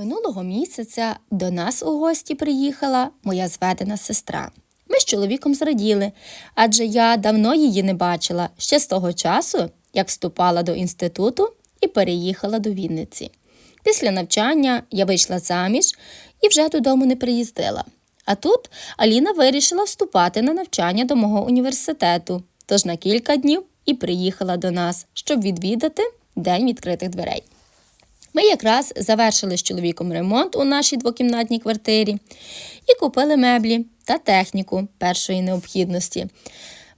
Минулого місяця до нас у гості приїхала моя зведена сестра. Ми з чоловіком зраділи, адже я давно її не бачила ще з того часу, як вступала до інституту і переїхала до Вінниці. Після навчання я вийшла заміж і вже додому не приїздила. А тут Аліна вирішила вступати на навчання до мого університету, тож на кілька днів і приїхала до нас, щоб відвідати День відкритих дверей. Ми якраз завершили з чоловіком ремонт у нашій двокімнатній квартирі і купили меблі та техніку першої необхідності.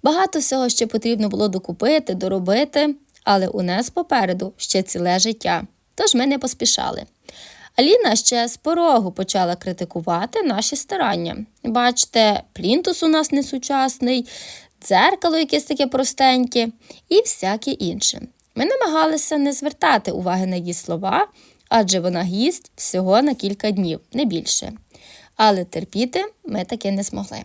Багато всього ще потрібно було докупити, доробити, але у нас попереду ще ціле життя, тож ми не поспішали. Аліна ще з порогу почала критикувати наші старання. Бачите, плінтус у нас несучасний, дзеркало якесь таке простеньке і всяке інше. Ми намагалися не звертати уваги на її слова, адже вона гість всього на кілька днів, не більше. Але терпіти ми таки не змогли.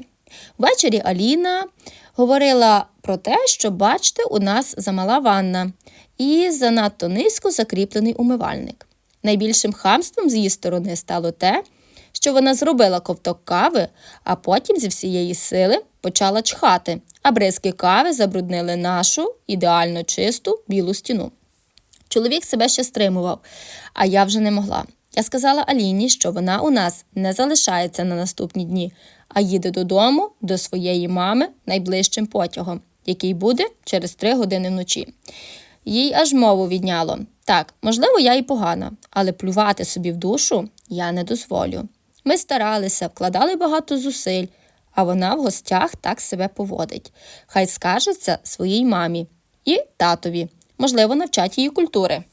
Ввечері Аліна говорила про те, що, бачите, у нас замала ванна і занадто низько закріплений умивальник. Найбільшим хамством з її сторони стало те, що вона зробила ковток кави, а потім зі всієї сили почала чхати, а бризки кави забруднили нашу ідеально чисту білу стіну. Чоловік себе ще стримував, а я вже не могла. Я сказала Аліні, що вона у нас не залишається на наступні дні, а їде додому до своєї мами найближчим потягом, який буде через три години вночі. Їй аж мову відняло. Так, можливо, я і погана, але плювати собі в душу я не дозволю. Ми старалися, вкладали багато зусиль, а вона в гостях так себе поводить. Хай скажеться своїй мамі і татові, можливо, навчать її культури.